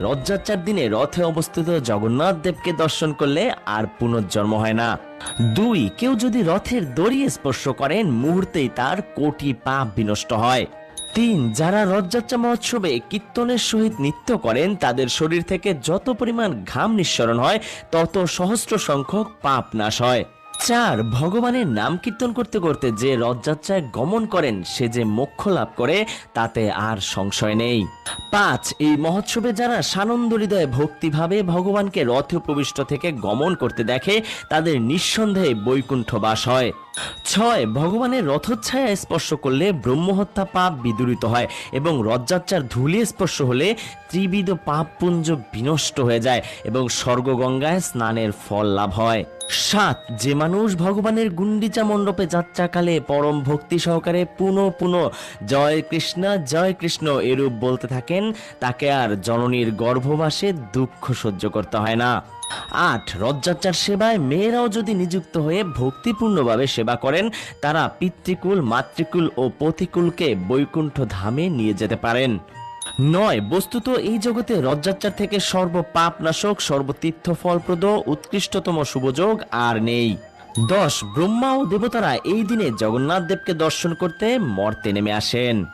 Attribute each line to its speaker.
Speaker 1: রথযাত্রার দিনে রথে অবস্থিত জগন্নাথ দেবকে দর্শন করলে আর পুনর্জন্ম হয় না। দুই, কেউ যদি রথের দড়ি স্পর্শ করেন, মুহূর্তেই তার কোটি পাপ বিনষ্ট হয়। তিন, যারা রথযাত্রা মহোৎসবে কীর্তনের সহিত নৃত্য করেন, তাদের শরীর থেকে যত পরিমাণ ঘাম নিঃসরণ হয়, তত সহস্র সংখ্যক পাপ নাশ হয়। চার, ভগবানের নাম কীর্তন করতে করতে যে রথযাত্রায় গমন করেন, সে যে মোক্ষ লাভ করে, তাতে আর সংশয় নেই। পাঁচ, এই মহোৎসবে যারা সানন্দ হৃদয়ে ভক্তিভাবে ভগবানকে রথ প্রবিষ্ট থেকে গমন করতে দেখে, তাদের নিঃসন্দেহে বৈকুণ্ঠ বাস হয়। ছয়, ভগবানের রথচ্ছায়া স্পর্শ করলে ব্রহ্মহত্যা পাপ বিদূরিত হয় এবং রথযাত্রার ধুলি স্পর্শ হলে ত্রিবিধ পাপ পুঞ্জ বিনষ্ট হয়ে যায় এবং স্বর্গগঙ্গায় স্নানের ফল লাভ হয়। সাত, যে মানুষ ভগবানের গুন্ডিচা মণ্ডপে যাত্রাকালে পরম ভক্তি সহকারে পুনঃ পুনঃ জয় কৃষ্ণ জয় কৃষ্ণ এরূপ বলতে থাকেন, তাকে আর জননীর গর্ভবাসে দুঃখ সহ্য করতে হয় না। আট। রথযাত্রার সেবায় মেয়েরাও যদি নিযুক্ত হয়ে ভক্তিপূর্ণভাবে সেবা করেন, তারা পিতৃকুল, মাতৃকুল ও পতিকুলকে বৈকুণ্ঠ ধামে নিয়ে যেতে পারেন। নয়, বস্তুত এই জগতে রথযাত্রা থেকে সর্ব পাপ নাশক সর্বতীর্থ ফলপ্রদ উৎকৃষ্টতম শুভযোগ আর নেই। দশ, ব্রহ্মা ও দেবতারা এই দিনে জগন্নাথ দেবকে দর্শন করতে মর্তে নেমে আসেন।